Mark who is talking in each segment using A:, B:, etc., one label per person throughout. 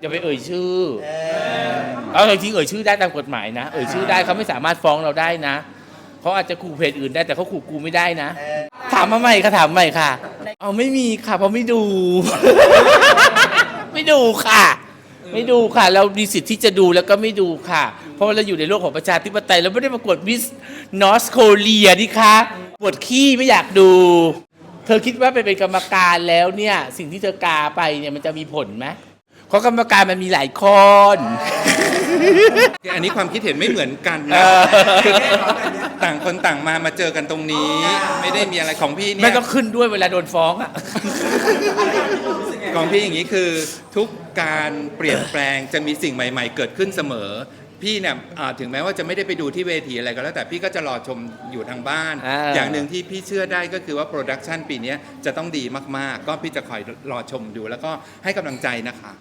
A: อย่าไปเอ่ยชื่อเอาจริงๆเอ่ยชื่อได้ตามกฎหมายนะ เอ่ยชื่อได้เขาไม่สามารถฟ้องเราได้นะเขาอาจจะขู่เพจอื่นได้แต่เขาขู่กูไม่ได้นะ ถามมาใหม่ค่ะถามใหม่ค่ะ เอาไม่มีค่ะเพราะไม่ดู ไม่ดูค่ะ ไม่ดูค่ะ เรามีสิทธิ์ที่จะดูแล้วก็ไม่ดูค่ะ เพราะว่าเราอยู่ในโลกของประชาธิปไตยเราไม่ได้ประกวดมิสนอสโคเรียนี่คะปวดขี้ไม่อยากดู เธอคิดว่าไปเป็นกรรมการแล้วเนี่ย สิ่งที่เธอกาไปเนี่ยมันจะมีผลไหม เพราะกรรมการมันมีหลายคน
B: อันนี้ความคิดเห็นไม่เหมือนกัน
A: เอ
B: นะ
A: อ
B: คือต่างคนต่างมามาเจอกันตรงนี้ ไม่ได้มีอะไรของพี่เนี่
A: ไม่
B: ย
A: ต้องขึ้นด้วยเวลาโดนฟ้องอะ
B: ของพี่อย่างนี้คือทุกการเปลี่ยนแปลงจะมีสิ่งใหม่ ๆ เกิดขึ้นเสมอ พี่เนี่ยอ่าถึงแม้ว่าจะไม่ได้ไปดูที่เวทีอะไรก็แล้วแต่พี่ก็จะรอชมอยู่ทางบ้าน
A: อ่า
B: อย่างหนึ่งที่พี่เชื่อได้ก็คือว่าโปรดักชันปีเนี้ยจะต้องดีมากๆ ก็พี่จะคอยรอชมดูแล้วก็ให้กำลังใจนะคะ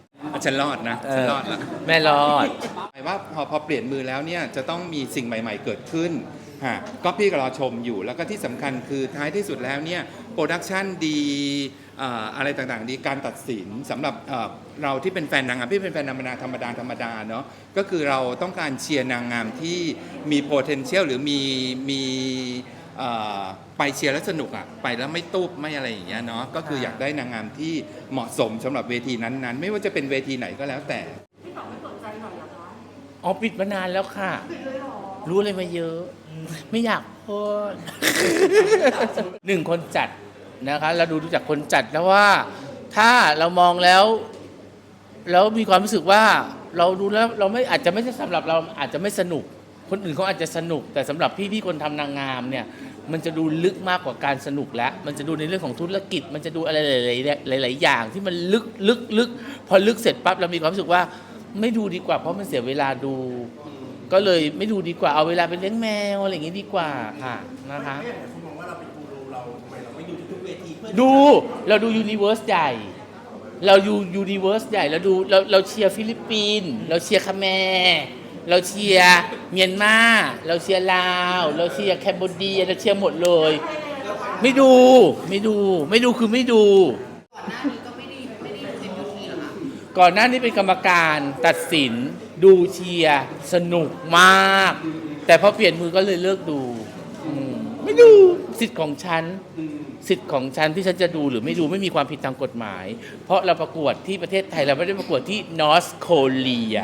B: ฉันรอดนะฉันรอดละ
A: แม่รอด
B: หมายว่าพอพอเปลี่ยนมือแล้วเนี่ยจะต้องมีสิ่งใหม่ ๆ เกิดขึ้นฮะก็พี่ก็รอชมอยู่แล้วก็ที่สำคัญคือท้ายที่สุดแล้วเนี่ยโปรดักชันดีเอ่ออะไรต่างๆดีการตัดสินสำหรับเอ่อ เราที่เป็นแฟนนางงามพี่เป็นแฟนนางงามธรรมดาธรรมดาเนาะก็คือเราต้องการเชียร์นางงามที่มี potential หรือมีมีเอ่อไปเชียร์แล้วสนุกอะไปแล้วไม่ตุบไม่อะไรอย่างเงี้ยเนาะก็คืออยากได้นางงามที่เหมาะสมสำหรับเวทีนั้นๆ ไม่ว่าจะเป็นเวทีไหนก็แล้วแต่
A: อ๋อปิดมานานแล้วค่ะรู้อะไรมาเยอะ ไม่อยากพูด หนึ่งคนจัดนะคะ เราดูดูจากคนจัดแล้วว่า ถ้าเรามองแล้ว แล้วมีความรู้สึกว่าเราดูแล้วเราไม่อาจจะไม่ใช่สำหรับเราอาจจะไม่สนุก คนอื่นเขาอาจจะสนุก แต่สำหรับพี่พี่ๆคนทำนางงามเนี่ยมันจะดูลึกมากกว่าการสนุกแล้ว มันจะดูในเรื่องของธุรกิจ มันจะดูอะไรหลายๆหลาย ๆ อย่าง ที่มันลึกลึกลึกพอลึกเสร็จปั๊บเรามีความรู้สึกว่าไม่ดูดีกว่าเพราะมันเสียเวลาดู ก็เลยไม่ดูดีกว่าเอาเวลาไปเลี้ยงแมวอะไรอย่างงี้ดีกว่าค่ะนะคะ
C: ไม่อย่างคุณมองว่าเราเป็นกูรูเราทำไมเราไม่ดูทุกๆเวทีเพื่อ
A: ดูเราดูยูนิเวอร์สใหญ่ เราดูยูนิเวอร์สใหญ่เราดูเราเราเชียร์ฟิลิปปินส์เราเชียร์คาเขมรเราเชียร์เมียนมาเราเชียร์ลาว เราเชียร์แคนเบอร์เดียเราเชียร์หมดเลย ไม่ดูไม่ดู ไม่ดูคือไม่ดู ก่อนหน้านี้เป็นกรรมการตัดสิน ดูเชียร์สนุกมาก แต่พอเปลี่ยนมือก็เลยเลิกดูอืมไม่ดู สิทธิ์ของฉันสิทธิ์ของฉันที่ฉันจะดูหรือไม่ดูไม่มีความผิดทางกฎหมาย เพราะเราประกวดที่ประเทศไทยเราไม่ได้ประกวดที่นอร์ h โคเรีย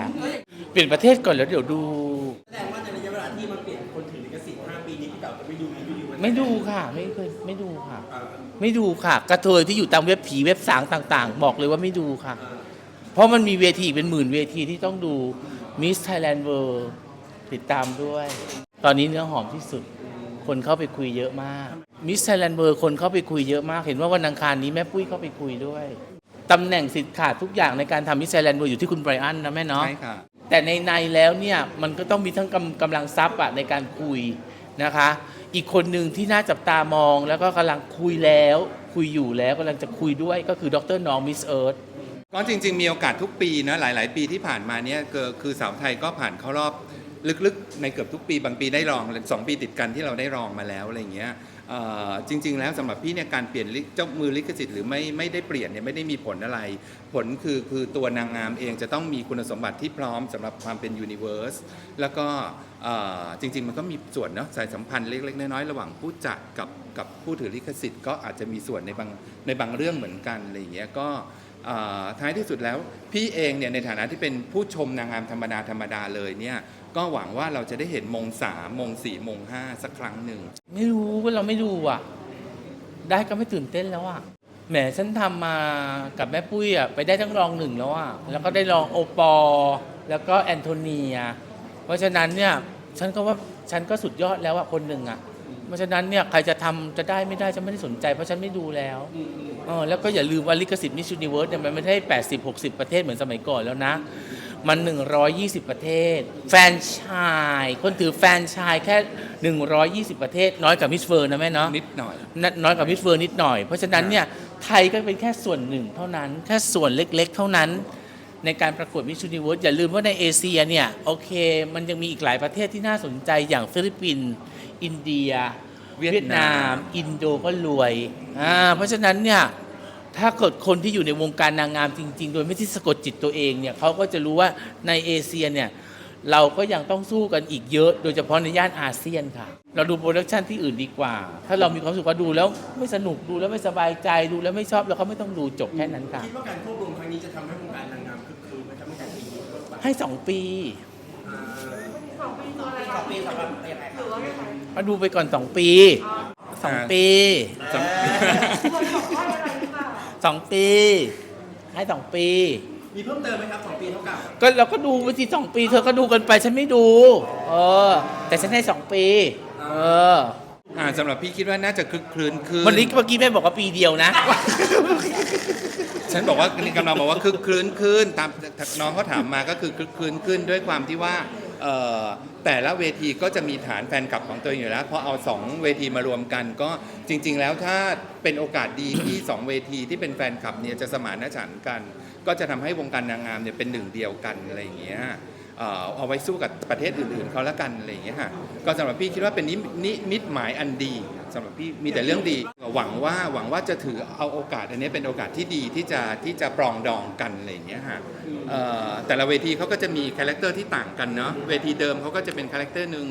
A: เปลี่ยนประเทศก่อนแล้วเดี๋ยวดู
C: แสดงว่าในระยะเวลาที่มันเปลี่ยนคนถือลิขสิทธิ์5ปีนี้พี่เต๋าจะไม่ดูรีวิวมัน
A: ไม่ดูค่ะ ไม่เคยไม่ดูค่ะ
C: อ่า
A: ไม่ดูค่ะ กระเทยที่อยู่ตามเว็บผีเว็บสางต่าง ๆ บอกเลยว่าไม่ดูค่ะ เพราะมันมีเวทีอีกเป็นหมื่นเวทีที่ต้องดู Miss Thailand World ติดตามด้วย ตอนนี้เนื้อหอมที่สุด คนเข้าไปคุยเยอะมาก Miss Thailand World คนเข้าไปคุยเยอะมาก เห็นว่าวันอังคารนี้แม่ปุ้ยเข้าไปคุยด้วยตำแหน่งสิทธิ์ขาดทุกอย่างในการทำ Miss Thailand World อยู่ที่คุณไบรอันนะแม่เนาะ
B: ใช่ค่ะ
A: แต่ในในแล้วเนี่ยมันก็ต้องมีทั้งกำกำลังทรัพย์อะในการคุยนะคะ อีกคนหนึ่งที่น่าจับตามองแล้วก็กำลังคุยแล้ว คุยอยู่แล้วกำลังจะคุยด้วยก็คือดรน้องมิสเอิร์ธ
B: ก็จริง ๆ มีโอกาสทุกปีนะหลาย ๆ ปีที่ผ่านมาเนี่ยคือคือสาวไทยก็ผ่านเข้ารอบ ลึกๆ ในเกือบทุกปีบางปีได้รองสองปีติดกันที่เราได้รองมาแล้วอะไรเงี้ยจริง ๆ แล้วสำหรับพี่เนี่ยการเปลี่ยนเจ้ามือลิขสิทธิ์หรือไม่ไม่ได้เปลี่ยนเนี่ยไม่ได้มีผลอะไร ผลคือคือตัวนางงามเองจะต้องมีคุณสมบัติที่พร้อมสำหรับความเป็นยูนิเวอร์สแล้วก็จริง ๆ มันก็มีส่วนเนาะสายสัมพันธ์เล็ก ๆ น้อยๆระหว่างผู้จัดกับกับผู้ถือลิขสิทธิ์ก็อาจจะมีส่วนในบางในบางเรื่องเหมือนกันอะไรอย่างเงี้ยก็ท้ายที่สุดแล้ว พี่เองเนี่ยในฐานะที่เป็นผู้ชมนางงามธรรมดาธรรมดาเลยเนี่ย ก็หวังว่าเราจะได้เห็นมงสามมงสี่มงห้าสักครั้งหนึ่ง
A: ไม่รู้ว่าเราไม่ดูอะ ได้ก็ไม่ตื่นเต้นแล้วอะแหมฉันทำมากับแม่ปุ้ยอะไปได้ทั้งรองหนึ่งแล้วอะแล้วก็ได้รองโอปอลแล้วก็แอนโทเนีย เพราะฉะนั้นเนี่ยฉันก็ว่าฉันก็สุดยอดแล้วอะคนหนึ่งอะ เพราะฉะนั้นเนี่ยใครจะทำจะได้ไม่ได้ฉันไม่ได้สนใจ เพราะฉันไม่ดูแล้วเออแล้วก็อย่าลืมว่าลิขสิทธิ์มิช u นิเวิร์สเนี่ยมันไม่ได้80 60ประเทศเหมือนสมัยก่อนแล้วนะ มัน 120 ประเทศ แฟรนไชาย คนถือแฟรนไชายแค่ 120 ประเทศ น้อยกว่ามิสเฟิร์นนะแม่เนาะ
B: นิดหน่อย
A: นน้อยกว่ามิสเฟิร์นนิดหน่อย เพราะฉะนั้นเนี่ยไทยก็เป็นแค่ส่วนหนึ่งเท่านั้น แค่ส่วนเล็กๆ เท่านั้น ในการประกวดมิช s u นิเวิร์สอย่าลืมว่าในเอเชียเนี่ยโอเค มันยังมีอีกหลายประเทศที่น่าสนใจอย่างฟิลิปปินส์อินเดีย
B: เวียดนาม
A: อินโดก็รวยอ่าเพราะฉะนั้นเนี่ย ถ้าเกิดคนที่อยู่ในวงการนางงามจริง ๆ โดยไม่ที่สะกดจิตตัวเองเนี่ยเขาก็จะรู้ว่าในเอเชียเนี่ยเราก็ยังต้องสู้กันอีกเยอะ โดยเฉพาะในย่านอาเซียนค่ะ เราดูโปรดักชันที่อื่นดีกว่า ถ้าเรามีความรู้สึกว่าดูแล้วไม่สนุกดูแล้วไม่สบายใจดูแล้วไม่ชอบเราก็ไม่ต้องดูจบแค่นั้นค่ะ
C: คิดว่าการควบรวมครั้งนี้จะทำให้วงการนางงามคึกคืนไหมครับในการปีนี้ต้นไป
A: ให้สองปี
C: อ่า
D: สองปีตัวอะไร
C: สองปีสำหรับยังไงค
D: ห
C: รั
D: รื
C: บ
D: อว่ายังไง
A: มาดูไปก่อนสองปีสองปี
B: สำ
A: สองปี ให้สองปี
C: มีเพิ่มเติมไหมครับสองปีเท่ากับ
A: ก็เราก็ดูไปสิสองปี เธอก็ดูกันไปฉันไม่ดู เออ แต่ฉันให้สองปี เออ
B: อ่าสำหรับพี่คิดว่าน่าจะคลึกคลื้นขึ้น
A: วันนี้เมื่อกี้แม่บอกว่าปีเดียวนะ
B: ฉันบอกว่านี่กำลังบอกว่าคึกคลื้นขึ้นตามน้องเขาถามมาก็คือคึกคลื้นขึ้นด้วยความที่ว่าเอ่อ แต่ละเวทีก็จะมีฐานแฟนคลับของตัวเองอยู่แล้วพอเอาสองเวทีมารวมกันก็จริง ๆ แล้วถ้าเป็นโอกาสดีที่สองเวทีที่เป็นแฟนคลับเนี่ยจะสมานฉันท์กัน ก็จะทำให้วงการนางงามเนี่ยเป็นหนึ่งเดียวกันอะไรอย่างเงี้ย เอาไว้สู้กับประเทศอื่นๆเขาละกันอะไรอย่างเงี้ยค่ะก็สำหรับพี่คิดว่าเป็นนินิมิตหมายอันดีสำหรับพี่มีแต่เรื่องดีหวังว่าหวังว่าจะถือเอาโอกาสอันนี้เป็นโอกาสที่ดีที่จะที่จะปรองดองกันอะไรอย่างเงี้ยฮะเอ่อแต่ละเวทีเขาก็จะมีคาแรคเตอร์ที่ต่างกันเนาะเวทีเดิมเขาก็จะเป็นคาแรคเตอร์หนึ่ง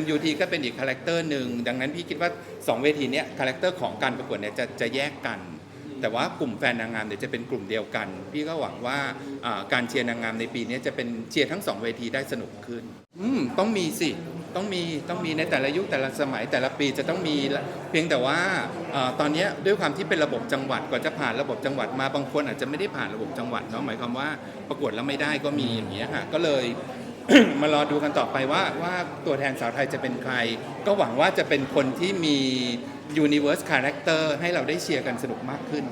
B: MUT ก็เป็นอีกคาแรคเตอร์หนึ่งดังนั้นพี่คิดว่า 2 เวทีเนี้ยคาแรคเตอร์ของการประกวดเนี่ยจะจะแยกกัน แต่ว่ากลุ่มแฟนนางงามเนี่ยวจะเป็นกลุ่มเดียวกัน พี่ก็หวังว่าอ่าการเชียร์นางงามในปีนี้จะเป็นเชียร์ทั้งสองเวทีได้สนุกขึ้นอืมต้องมีสิต้องมีต้องมีในแต่ละยุคแต่ละสมัยแต่ละปีจะต้องมีเพียงแต่ว่าอาตอนนี้ด้วยความที่เป็นระบบจังหวัดกว่าจะผ่านระบบจังหวัดมาบางคนอาจจะไม่ได้ผ่านระบบจังหวัดเนาะหมายความว่าประกวดแล้วไม่ได้ก็มีอย่างเงี้ยค่ะก็เลย มารอดูกันต่อไปว่าว่าตัวแทนสาวไทยจะเป็นใคร ก็หวังว่าจะเป็นคนที่มี universe character ให้เราได้เชียร์กันสนุกมากขึ้น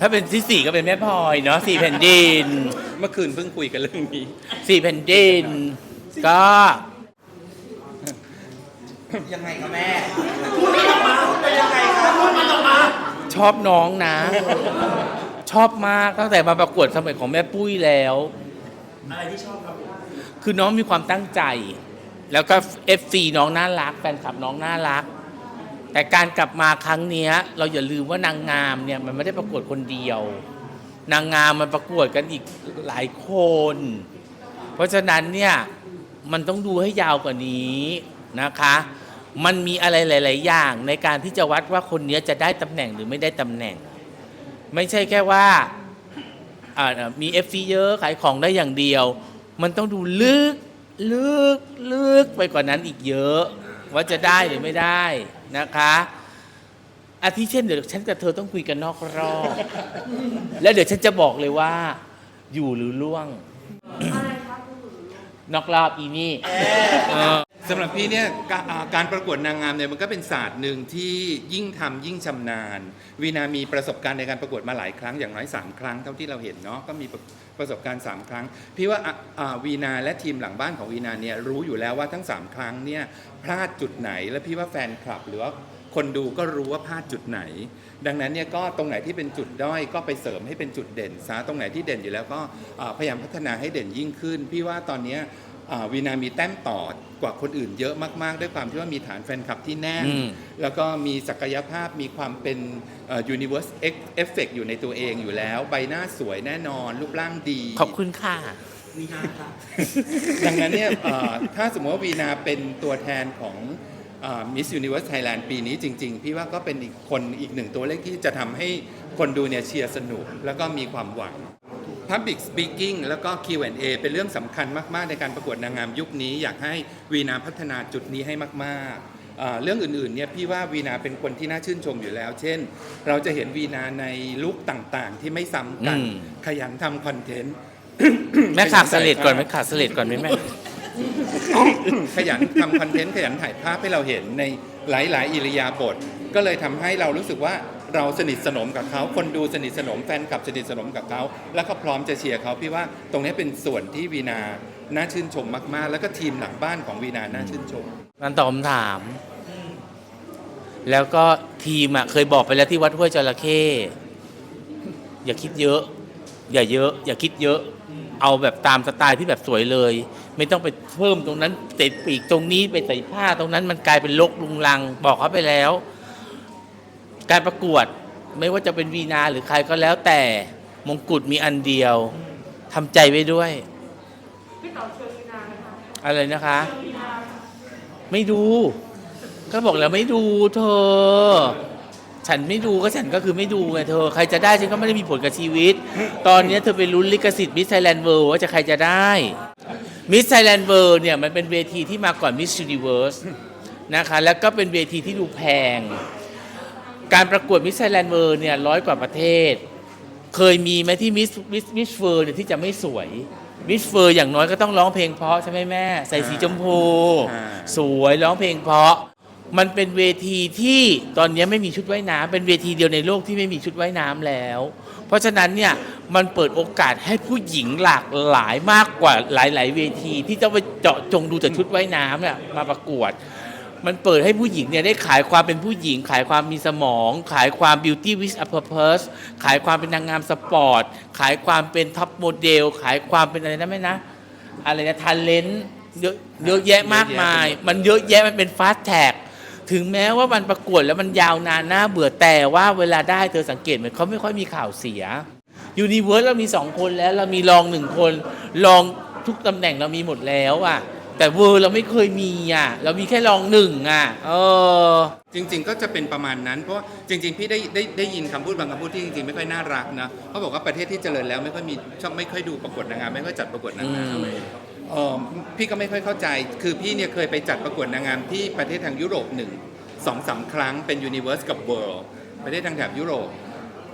A: ถ้าเป็นที่สี่ก็เป็นแม่พลอยเนาะสี่แผ่นดิน
B: เมื่อคืนเพิ่งคุยกันเรื่องนี้
A: สี่แผ่นดิน ก็
C: ยังไงครับแม่พูดไม่ออกมาเป็นยังไงครับพูดมันออกมา
A: ชอบน้องนะ ชอบมากตั้งแต่มาประกวดสมัยของแม่ปุ้ยแล้ว
C: อะไรที่ชอบครับผม
A: คือน้องมีความตั้งใจ แล้วก็ FC น้องน่ารัก แฟนคลับน้องน่ารัก แต่การกลับมาครั้งเนี้ย เราอย่าลืมว่านางงามเนี่ยมันไม่ได้ประกวดคนเดียว นางงามมันประกวดกันอีกหลายคน เพราะฉะนั้นเนี่ยมันต้องดูให้ยาวกว่านี้นะคะ มันมีอะไรหลาย ๆ อย่างในการที่จะวัดว่าคนนี้จะได้ตำแหน่งหรือไม่ได้ตำแหน่ง ไม่ใช่แค่ว่าอ่ามี FC เยอะขายของได้อย่างเดียว มันต้องดูลึกลึกลึกไปกว่านั้นอีกเยอะ ว่าจะได้หรือไม่ได้นะคะอาทิเช่นเดี๋ยวฉันกับเธอต้องคุยกันนอกรอบแล้วเดี๋ยวฉันจะบอกเลยว่า อยู่หรือล่วง
D: อะไรคะคุณหนู
A: นอกรอบอีนี่เออ
B: สำหรับพี่เนี่ยกาอ่าการประกวดนางงามเนี่ยมันก็เป็นศาสตร์หนึ่งที่ยิ่งทำยิ่งชำนาญ วีนามีประสบการณ์ในการประกวดมาหลายครั้งอย่างน้อย 3 ครั้งเท่าที่เราเห็นเนาะก็มีประประสบการณ์ 3 ครั้ง พี่ว่าอะอ่าวีนาและทีมหลังบ้านของวีนาเนี่ยรู้อยู่แล้วว่าทั้ง 3 ครั้งเนี่ยพลาดจุดไหน และพี่ว่าแฟนคลับหรือว่าคนดูก็รู้ว่าพลาดจุดไหน ดังนั้นเนี่ยก็ตรงไหนที่เป็นจุดด้อยก็ไปเสริมให้เป็นจุดเด่นซะตรงไหนที่เด่นอยู่แล้วก็อ่าพยายามพัฒนาให้เด่นยิ่งขึ้น พี่ว่าตอนเนี้ย อ่าวีนามีแต้มต่อ กว่าคนอื่นเยอะมาก ๆ ด้วยความที่ว่ามีฐานแฟนคลับที่แน่น
A: อืม
B: แล้วก็มีศักยภาพมีความเป็นเอ่อ universe effect อยู่ในตัวเองอยู่แล้ว ใบหน้าสวยแน่นอน รูปร่างดี
A: ขอบคุณค่ะ
C: มีนาค่ะ
B: ดังนั้นเนี่ยเอ่อถ้าสมมติว่าวีนาเป็นตัวแทนของมิสยูนิเว r ร์สไทยแลนด์ปีนี้จริง ๆ พี่ว่าก็เป็นอีกคนอีกหนึ่งตัวเลขที่จะทำให้คนดูเนี่ยเชียร์สนุก แล้วก็มีความหวัง Public Speaking แล้วก็ Q&A เป็นเรื่องสำคัญมาก ๆ ในการประกวดนางงามยุคนี้ อยากให้วีนาพัฒนาจุดนี้ให้มากๆเอ่อเรื่องอื่น ๆ เนี่ยพี่ว่าวีนาเป็นคนที่น่าชื่นชมอยู่แล้ว เช่น เราจะเห็นวีนาในลุคต่างๆ ที่ไม่ซ้ำกัน
A: อืม
B: ขยันทำคอนเทนต์
A: แม่ขาดสเลดก่อนไหมขาดสเลดก่อนไหมแม่
B: ขยันทำคอนเทนต์ขยันถ่ายภาพให้เราเห็นในหลาย ๆ อิริยาบถก็เลยทำให้เรารู้สึกว่า เราสนิทสนมกับเขาคนดูสนิทสนมแฟนคลับสนิทสนมกับเขาแล้วก็พร้อมจะเชียร์เขาพี่ว่าตรงนี้เป็นส่วนที่วีนาน่าชื่นชมมาก ๆ แล้วก็ทีมหลังบ้านของวีนาน่าชื่นชม
A: มันตอบคำถาม แล้วก็ทีมอะเคยบอกไปแล้วที่วัดห้วยจระเข้อย่าคิดเยอะ อย่าเยอะ อย่าคิดเยอะ เอาแบบตามสไตล์ที่แบบสวยเลย ไม่ต้องไปเพิ่มตรงนั้นติดปีกตรงนี้ไปใส่ผ้าตรงนั้นมันกลายเป็นลกลุงลังบอกเขาไปแล้ว การประกวดไม่ว่าจะเป็นวีนาหรือใครก็แล้วแต่มงกุฎมีอันเดียวทำใจไว้ด้วย
D: พี่เต๋อเชิญมีนาไหมคะ
A: อะไรนะคะ
D: มีนา
A: ไม่ดู ก็บอกแล้วไม่ดูเธอ ฉันไม่ดูก็ฉันก็คือไม่ดูไงเธอ ใครจะได้ฉันก็ไม่ได้มีผลกับชีวิต ตอนนี้เธอไปลุ้นลิขสิทธิ์มิสไทยแลนด์เวิลด์ว่าจะใครจะได้ มิสไทยแลนด์เวิลด์เนี่ยมันเป็นเวทีที่มาก่อนมิส s u นิเวิร์สนะคะ แล้วก็เป็นเวทีที่ดูแพง การประกวดมิสไทยแลนด์เวิลด์เนี่ยร้อยกว่าประเทศ เคยมีไหมที่มิสมิสมิสเฟอร์เนี่ยที่จะไม่สวยมิสเฟอร์อย่างน้อยก็ต้องร้องเพลงเพราะใช่ไหมแม่ ใส่สีชมพู
B: อ่า
A: สวยร้องเพลงเพราะ มันเป็นเวทีที่ตอนนี้ไม่มีชุดว่ายน้ำเป็นเวทีเดียวในโลกที่ไม่มีชุดว่ายน้ำแล้ว เพราะฉะนั้นเนี่ยมันเปิดโอกาสให้ผู้หญิงหลากหลายมากกว่าหลาย ๆ เวทีที่จะไปเจาะจงดูแต่ชุดว่ายน้ำเนี่ยมาประกวด มันเปิดให้ผู้หญิงเนี่ยได้ขายความเป็นผู้หญิง ขายความมีสมอง ขายความ beauty with a purpose ขายความเป็นนางงามสปอร์ต ขายความเป็นท็อปโมเดล ขายความเป็นอะไรนะแม่นะ อะไรนะทันเลนเยอะเยอะแยะมากมาย มันเยอะแยะมันเป็นฟาสแท็กถึงแม้ว่ามันประกวดแล้วมันยาวนานน่าเบื่อแต่ว่าเวลาได้เธอสังเกตไหมเขาไม่ค่อยมีข่าวเสียยูนิเวิร์สเรามีสองคนแล้วเรามีรองหนึ่งคนรองทุกตำแหน่งเรามีหมดแล้วอะ แต่เวอร์เราไม่เคยมีอะ เรามีแค่รองหนึ่งอะ เออ
B: จริง ๆ ก็จะเป็นประมาณนั้น เพราะว่าจริง ๆ พี่ได้ได้ได้ยินคำพูดบางคำพูดที่จริงๆไม่ค่อยน่ารักนะเขาบอกว่าประเทศที่เจริญแล้วไม่ค่อยมีชอบไม่ค่อยดูประกวดนางงามไม่ค่อยจัดประกวดนางงาม
A: อืม
B: เออพี่ก็ไม่ค่อยเข้าใจ คือพี่เนี่ยเคยไปจัดประกวดนางงามที่ประเทศทางยุโรปหนึ่งสองสามครั้งเป็น Universe กับ World ประเทศทางแถบยุโรป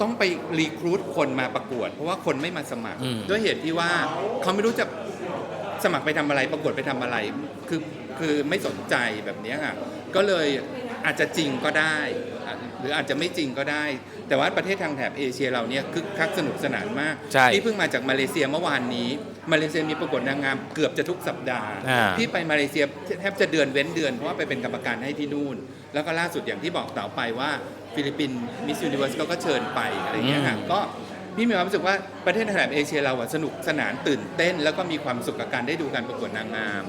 B: ต้องไปรีครูดคนมาประกวด เพราะว่าคนไม่มาสมัคร
A: อืม
B: ด้วยเหตุที่ว่าเขาไม่รู้จะ สมัครไปทำอะไร ประกวดไปทำอะไร คือคือไม่สนใจแบบเนี้ยค่ะ ก็เลยอาจจะจริงก็ได้อะหรืออาจจะไม่จริงก็ได้ แต่ว่าประเทศทางแถบเอเชียเราเนี่ยคึกคักสนุกสนานมาก
A: ใช่
B: ที่เพิ่งมาจากมาเลเซียเมื่อวานนี้ มาเลเซียมีประกวดนางงามเกือบจะทุกสัปดาห์
A: อ่า
B: ที่ไปมาเลเซียแทบจะเดือนเว้นเดือน เพราะว่าไปเป็นกรรมการให้ที่นู่น แล้วก็ล่าสุดอย่างที่บอกต่อไปว่าฟิลิปปินส์มิสยูนิเวิร์สก็เชิญไปอะไรอย่างเงี้ยค่ะก็ พี่มีความรู้สึกว่าประเทศในแถบเอเชียเราอะสนุกสนานตื่นเต้น แล้วก็มีความสุขกับการได้ดูการประกวดนางงาม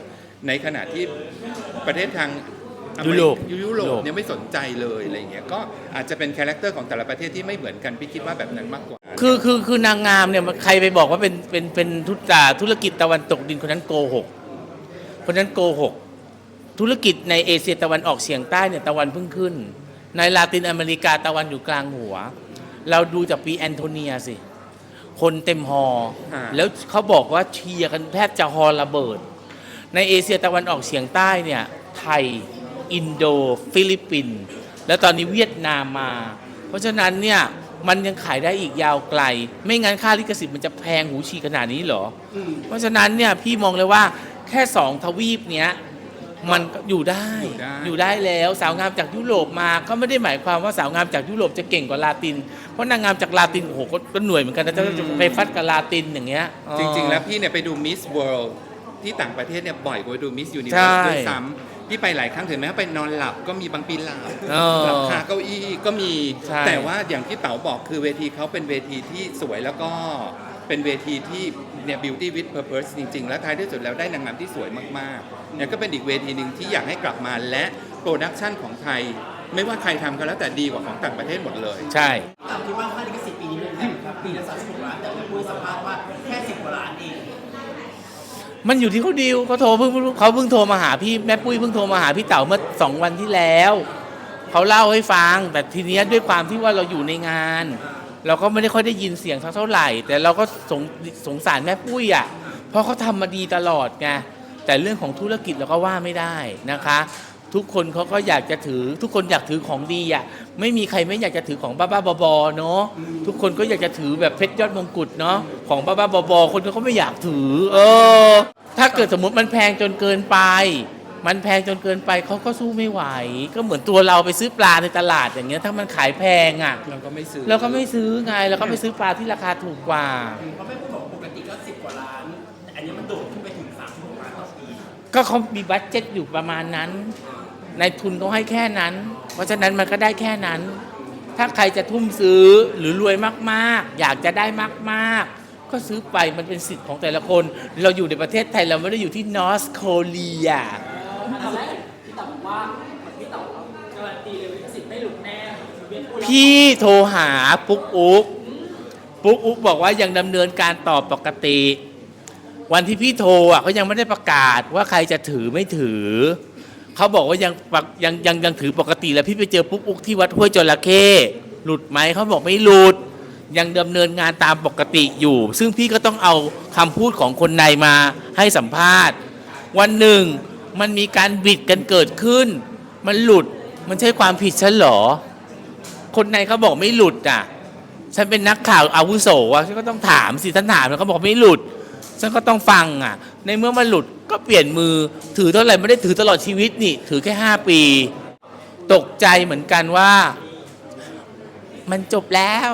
B: ในขณะที่ประเทศทางอเม
A: ยุ
B: ริ
A: โรป
B: ยุโร
A: ยุโร
B: ป
A: ป
B: เนี่ยไม่สนใจเลยอะไรเงี้ยก็อาจจะเป็นคาแรคเตอร์ของแต่ละประเทศที่ไม่เหมือนกันพี่คิดว่าแบบนั้นมากกว่า
A: คือคือคือนางงามเนี่ยมันใครไปบอกว่าเป็นเป็นเป็นธุรกิจธุรกิจตะวันตกดินคนนั้นโกหกคนนั้นโกหก ธุรกิจในเอเชียตะวันออกเฉียงใต้เนี่ยตะวันเพิ่งขึ้น ในลาตินอเมริกาตะวันอยู่กลางหัว เราดูจากปีแอนโทเนียสิ คนเต็มฮอลล์
B: อ่า
A: แล้วเขาบอกว่าเชียร์กันแทบจะฮอลระเบิด ในเอเชียตะวันออกเฉียงใต้เนี่ย ไทย อินโด ฟิลิปปินส์แล้วตอนนี้เวียดนามมา เพราะฉะนั้นเนี่ยมันยังขายได้อีกยาวไกล ไม่งั้นค่าลิขสิทธิ์มันจะแพงหูฉีกขนาดนี้เหรอ เพราะฉะนั้นเนี่ยพี่มองเลยว่าแค่สองทวีปเนี้ย มันก็อยู่ได้
B: อยู่ได้
A: อยู่ได้แล้วสาวงามจากยุโรปมาก็ไม่ได้หมายความว่าสาวงามจากยุโรปจะเก่งกว่าลาติน เพราะนางงามจากลาตินโอ้โหก็ก็หน่วยเหมือนกันนะจะจะไปฟัดกับลาตินอย่างเงี้ย
B: จริง ๆ แล้วพี่เนี่ยไปดูมิสเวิลด์ที่ต่างประเทศเนี่ยบ่อยกว่าไปดูมิสยูนิ
A: ใช่
B: เวิร์สด้วยซ้ำพี่ไปหลายครั้งถึงแม้ว่าไปนอนหลับก็มีบางปีหลับ
A: เออ
B: หลับคาเก้าอี้ก็มี
A: ใช่
B: แต่ว่าอย่างที่เต๋าบอกคือเวทีเขาเป็นเวทีที่สวยแล้วก็ เป็นเวทีที่เนี่ย beauty with purpose จริง ๆ แล้วท้ายที่สุดแล้วได้นางงามที่สวยมากๆเนี่ยก็เป็นอีกเวทีหนึ่งที่อยากให้กลับมาและโปรดักชันของไทย ไม่ว่าใครทำก็แล้วแต่ดีกว่าของต่างประเทศหมดเลย
A: ใช่
C: ถามที่ว่าค่าลิขสิทธิ์ปีนี้เป็นไงครับปีละสามสิบล้านแต่พี่ปุ้ยสัมภาษณ์ว่าแค่สิบกว่าล้านเอง
A: มันอยู่ที่เขาดีลเขาโทรเพิ่งเขาเพิ่งโทรมาหาพี่แม่ปุ้ยเพิ่งโทรมาหาพี่เต๋าเมื่อสองวันที่แล้ว เขาเล่าให้ฟังแต่ทีเนี้ยด้วยความที่ว่าเราอยู่ในงาน เราก็ไม่ได้ค่อยได้ยินเสียงเท่าไหร่ แต่เราก็สงสงสารแม่ปุ้ยอะเพราะเขาทำมาดีตลอดไงแต่เรื่องของธุรกิจเราก็ว่าไม่ได้นะคะ ทุกคนเขาก็อยากจะถือ ทุกคนอยากถือของดีอะไม่มีใครไม่อยากจะถือของบ้าๆบอๆเนาะทุกคนก็อยากจะถือแบบเพชรยอดมงกุฎเนาะของบ้าๆบอๆคนก็ไม่อยากถือ เออ ถ้าเกิดสมมติมันแพงจนเกินไป มันแพงจนเกินไปเขาก็สู้ไม่ไหว ก็เหมือนตัวเราไปซื้อปลาในตลาดอย่างเงี้ย ถ้ามันขายแพงอะ
B: เราก็ไม่ซื้อ
A: เราก็ไม่ซื้อไงเราก็ไปซื้อปลาที่ราคาถูกกว่า
C: เพราะแม่ปุ้ยบอกปกติก็สิบกว่าล้านอันนี้มันโดดขึ้นไปถึงสามสิบหกล้านต่อปี
A: ก็เขามีบัตเจ็ตอยู่ประมาณนั้นในทุนเขาให้แค่นั้น เพราะฉะนั้นมันก็ได้แค่นั้น ถ้าใครจะทุ่มซื้อหรือรวยมากๆ อยากจะได้มากๆก็ซื้อไปมันเป็นสิทธิ์ของแต่ละคน เราอยู่ในประเทศไทยเราไม่ได้อยู่ที่นอร์สโคเรีย
E: ตอนแรกพี่เต๋อบอกว่าพี่เต๋อการันตีเลยลิขสิทธิ์ไม่หลุดแน่
A: พี่โทรหาปุ๊กอุ๊กปุ๊กอุ๊กบอกว่ายังดำเนินการต่อปกติ วันที่พี่โทรอะเขายังไม่ได้ประกาศว่าใครจะถือไม่ถือ เขาบอกว่ายังปกยังยังยังถือปกติ แล้วพี่ไปเจอปุ๊กอุ๊กที่วัดห้วยจระเข้หลุดไหมเขาบอกไม่หลุด ยังดำเนินงานตามปกติอยู่ ซึ่งพี่ก็ต้องเอาคำพูดของคนในมาให้สัมภาษณ์ วันหนึ่ง มันมีการบิดกันเกิดขึ้น มันหลุดมันใช่ความผิดฉันเหรอ คนในเขาบอกไม่หลุดอะ ฉันเป็นนักข่าวอาวุโสอะฉันก็ต้องถามสิท่านถามแล้วเขาบอกไม่หลุด ฉันก็ต้องฟังอะ ในเมื่อมันหลุดก็เปลี่ยนมือถือเท่าไหร่ไม่ได้ถือตลอดชีวิตนี่ ถือแค่ห้าปี ตกใจเหมือนกันว่า มันจบแล้ว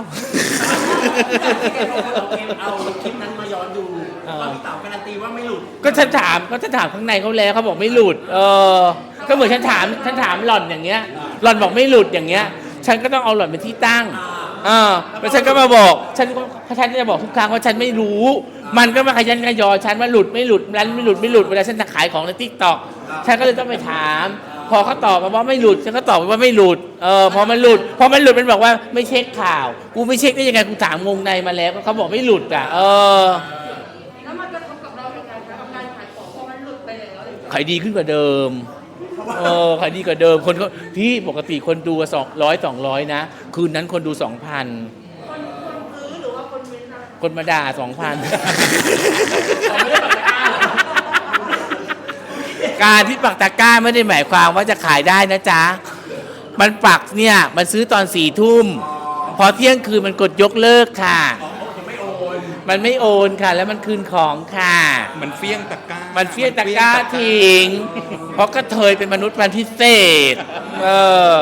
C: เอาคลิปนั้นมาย้อนดู ว่าพี่เต๋าการันตีว่าไม่หลุด
A: ก็ฉันถามก็ฉันถามข้างในเขาแล้วเขาบอกไม่หลุด เออ ก็เหมือนฉันถามฉันถามหล่อนอย่างเงี้ย หล่อนบอกไม่หลุดอย่างเงี้ย ฉันก็ต้องเอาหล่อนเป็นที่ตั้งเออแล้วฉันก็มาบอกฉันก็ฉันจะบอกทุกครั้งว่าฉันไม่รู้ มันก็มาขยันขยอฉันว่าหลุดไม่หลุดร้านไม่หลุดไม่หลุดเวลาฉันจะขายของในทิกตอกฉันก็เลยต้องไปถาม พอเขาตอบมาว่าไม่หลุดฉันก็ตอบไปว่าไม่หลุดเออพอมันหลุดพอมันหลุดมันบอกว่าไม่เช็คข่าว กูไม่เช็คได้ยังไงกูถามงงในมาแล้วเขาบอกไม่หลุดอะเออ ขายดีขึ้นกว่าเดิมเออขายดีกว่าเดิมคนเขาพี่ปกติคนดูสองร้อยสองร้อยนะ คืนนั้นคนดูสองพัน
D: คนคนซื้อหรือว่าคนเม้นต์นะ
A: คนมาด่าสองพันการที่ปักตะกร้าไม่ได้หมายความว่าจะขายได้นะจ๊ะ มันปักเนี่ย มันซื้อตอนสี่ทุ่ม พอเที่ยงคืนมันกดยกเลิกค่ะ มันไม่โอนค่ะ แล้วมันคืนของค่ะ
B: มันเฟี้ยงตะกร้า
A: มันเฟี้ยงตะกร้าทิ้งเพราะกระเทยเป็นมนุษย์พันธุ์พิเศษ เออ